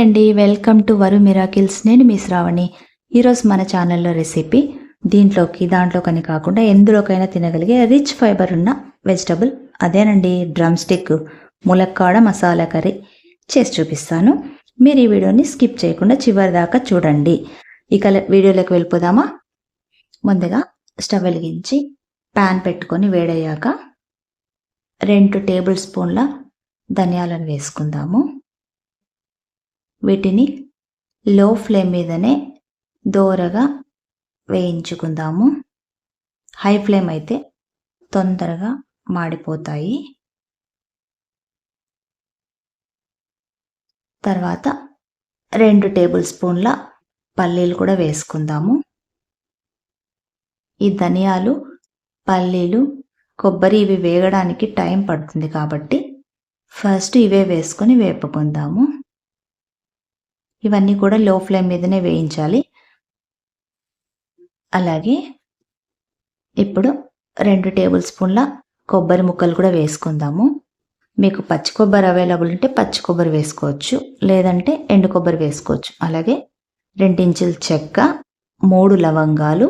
అండి. Welcome to Varu miracles. నేను మీ శ్రావణి. ఈరోజు మన ఛానల్లో రెసిపీ దీంట్లోకి దాంట్లోకని కాకుండా ఎందులోకైనా తినగలిగే రిచ్ ఫైబర్ ఉన్న వెజిటబుల్ అదేనండి. డ్రమ్ స్టిక్ ములక్కాడ మసాలా కర్రీ చేసి చూపిస్తాను. మీరు ఈ వీడియోని స్కిప్ చేయకుండా చివరి దాకా చూడండి. ఇక వీడియోలోకి వెళ్ళిపోదామా? ముందుగా స్టవ్ వెలిగించి ప్యాన్ పెట్టుకొని వేడయ్యాక రెండు టేబుల్ స్పూన్ల ధనియాలను వేసుకుందాము. వీటిని లో ఫ్లేమ్ మీదనే దోరగా వేయించుకుందాము. హై ఫ్లేమ్ అయితే తొందరగా మాడిపోతాయి. తర్వాత రెండు టేబుల్ స్పూన్ల పల్లీలు కూడా వేసుకుందాము. ఈ ధనియాలు పల్లీలు కొబ్బరి ఇవి వేగడానికి టైం పడుతుంది కాబట్టి ఫస్ట్ ఇవే వేసుకొని వేపుకుందాము. ఇవన్నీ కూడా లో ఫ్లేమ్ మీదనే వేయించాలి. అలాగే ఇప్పుడు రెండు టేబుల్ స్పూన్ల కొబ్బరి ముక్కలు కూడా వేసుకుందాము. మీకు పచ్చి కొబ్బరి అవైలబుల్ ఉంటే పచ్చి కొబ్బరి వేసుకోవచ్చు లేదంటే ఎండు కొబ్బరి వేసుకోవచ్చు. అలాగే రెండించుల చెక్క మూడు లవంగాలు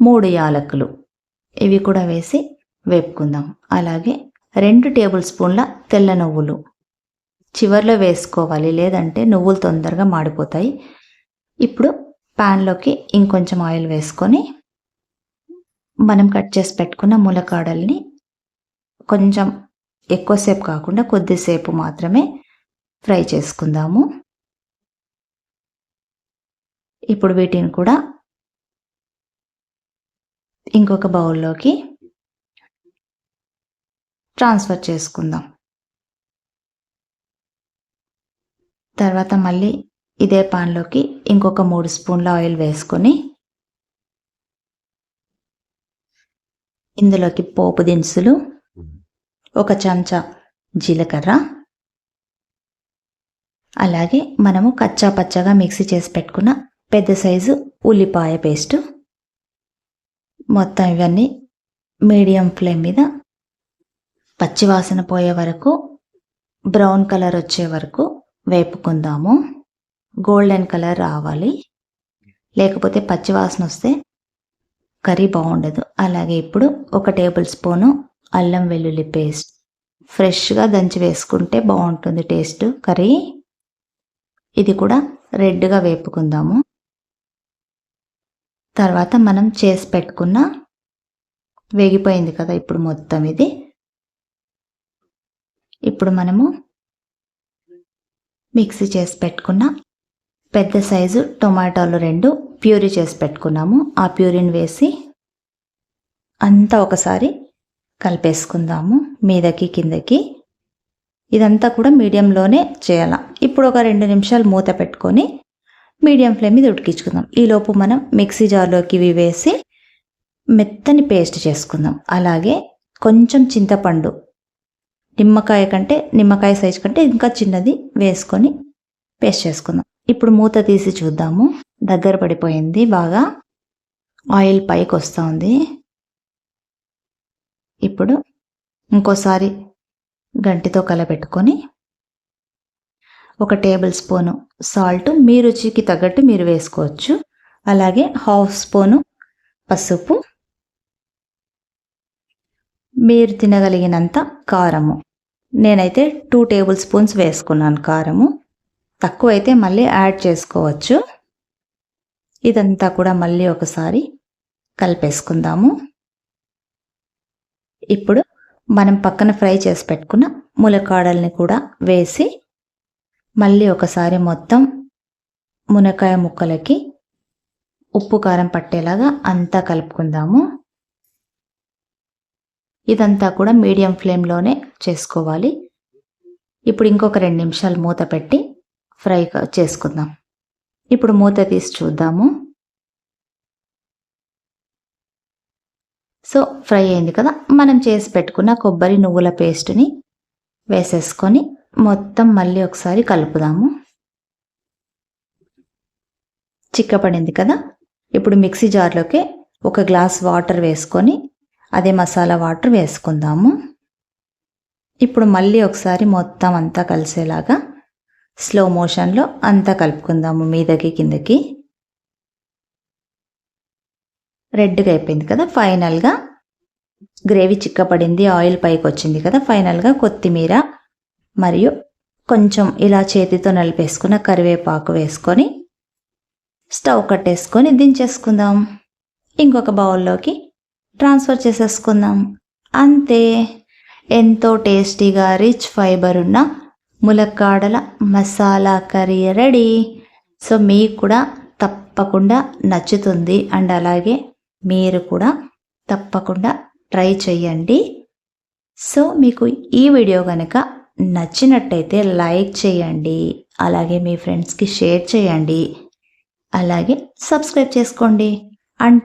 మూడు యాలకులు ఇవి కూడా వేసి వేపుకుందాం. అలాగే రెండు టేబుల్ స్పూన్ల తెల్ల నువ్వులు చివర్లో వేసుకోవాలి లేదంటే నువ్వులు తొందరగా మాడిపోతాయి. ఇప్పుడు ప్యాన్లోకి ఇంకొంచెం ఆయిల్ వేసుకొని మనం కట్ చేసి పెట్టుకున్న ములకాడల్ని కొంచెం ఎక్కువసేపు కాకుండా కొద్దిసేపు మాత్రమే ఫ్రై చేసుకుందాము. ఇప్పుడు వీటిని కూడా ఇంకొక బౌల్లోకి ట్రాన్స్ఫర్ చేసుకుందాం. తర్వాత మళ్ళీ ఇదే పాన్లోకి ఇంకొక మూడు స్పూన్ల ఆయిల్ వేసుకొని ఇందులోకి పోపు దినుసులు ఒక చెంచా జీలకర్ర అలాగే మనము కచ్చా పచ్చగా మిక్సీ చేసి పెట్టుకున్న పెద్ద సైజు ఉల్లిపాయ పేస్టు. మొత్తం ఇవన్నీ మీడియం ఫ్లేమ్ మీద పచ్చివాసన పోయే వరకు బ్రౌన్ కలర్ వచ్చే వరకు వేపుకుందాము. గోల్డెన్ కలర్ రావాలి. లేకపోతే పచ్చివాసన వస్తే కర్రీ బాగుండదు. అలాగే ఇప్పుడు ఒక టేబుల్ స్పూను అల్లం వెల్లుల్లి పేస్ట్. ఫ్రెష్గా దంచి వేసుకుంటే బాగుంటుంది టేస్ట్ కర్రీ. ఇది కూడా రెడ్గా వేపుకుందాము. తర్వాత మనం చేసి పెట్టుకున్న వేగిపోయింది కదా ఇప్పుడు మొత్తం ఇది. ఇప్పుడు మనము మిక్సీ చేసి పెట్టుకున్న పెద్ద సైజు టొమాటోలు రెండు ప్యూరీ చేసి పెట్టుకున్నాము. ఆ ప్యూరీని వేసి అంతా ఒకసారి కలిపేసుకుందాము మీదకి కిందకి. ఇదంతా కూడా మీడియంలోనే చేయాల. ఇప్పుడు ఒక రెండు నిమిషాలు మూత పెట్టుకొని మీడియం ఫ్లేమ్ మీద ఉడికించుకుందాం. ఈలోపు మనం మిక్సీ జార్లోకి ఇవి వేసి మెత్తని పేస్ట్ చేసుకుందాం. అలాగే కొంచెం చింతపండు నిమ్మకాయ కంటే నిమ్మకాయ సైజు కంటే ఇంకా చిన్నది వేసుకొని పేస్ట్ చేసుకుందాం. ఇప్పుడు మూత తీసి చూద్దాము. దగ్గర పడిపోయింది బాగా. ఆయిల్ పైకి వస్తూ ఉంది ఇప్పుడు ఇంకోసారి గంటితో కలపెట్టుకొని ఒక టేబుల్ స్పూను సాల్ట్ మీ రుచికి తగ్గట్టు మీరు వేసుకోవచ్చు. అలాగే హాఫ్ స్పూను పసుపు మీరు తినగలిగినంత కారము. నేనైతే టూ టేబుల్ స్పూన్స్ వేసుకున్నాను కారము. తక్కువైతే మళ్ళీ యాడ్ చేసుకోవచ్చు. ఇదంతా కూడా మళ్ళీ ఒకసారి కలిపేసుకుందాము. ఇప్పుడు మనం పక్కన ఫ్రై చేసి పెట్టుకున్న ములకాడల్ని కూడా వేసి మళ్ళీ ఒకసారి మొత్తం మునక్కాయ ముక్కలకి ఉప్పు కారం పట్టేలాగా అంతా కలుపుకుందాము. ఇదంతా కూడా మీడియం ఫ్లేమ్లోనే చేసుకోవాలి. ఇప్పుడు ఇంకొక రెండు నిమిషాలు మూత పెట్టి ఫ్రై చేసుకుందాం. ఇప్పుడు మూత తీసి చూద్దాము. సో ఫ్రై అయింది కదా? మనం చేసి పెట్టుకున్న కొబ్బరి నువ్వుల పేస్ట్ని వేసేసుకొని మొత్తం మళ్ళీ ఒకసారి కలుపుదాము. చిక్కపడింది కదా? ఇప్పుడు మిక్సీ జార్లోకి ఒక గ్లాస్ వాటర్ వేసుకొని అదే మసాలా వాటర్ వేసుకుందాము. ఇప్పుడు మళ్ళీ ఒకసారి మొత్తం అంతా కలిసేలాగా స్లో మోషన్లో అంతా కలుపుకుందాము మీదకి కిందకి. రెడ్గా అయిపోయింది కదా ఫైనల్గా. గ్రేవీ చిక్కపడింది ఆయిల్ పైకి వచ్చింది కదా ఫైనల్గా కొత్తిమీర మరియు కొంచెం ఇలా చేతితో నలిపేసుకున్న కరివేపాకు వేసుకొని స్టవ్ కట్టేసుకొని దించేసుకుందాం. ఇంకొక బౌల్లోకి ట్రాన్స్ఫర్ చేసేసుకుందాం. అంతే. ఎంతో టేస్టీగా రిచ్ ఫైబర్ ఉన్న ములక్కాడల మసాలా కర్రీ రెడీ. సో మీకు కూడా తప్పకుండా నచ్చుతుంది. అండ్ అలాగే మీరు కూడా తప్పకుండా ట్రై చేయండి. సో మీకు ఈ వీడియో కనుక నచ్చినట్టయితే లైక్ చేయండి. అలాగే మీ ఫ్రెండ్స్కి షేర్ చేయండి. అలాగే సబ్స్క్రైబ్ చేసుకోండి. అండ్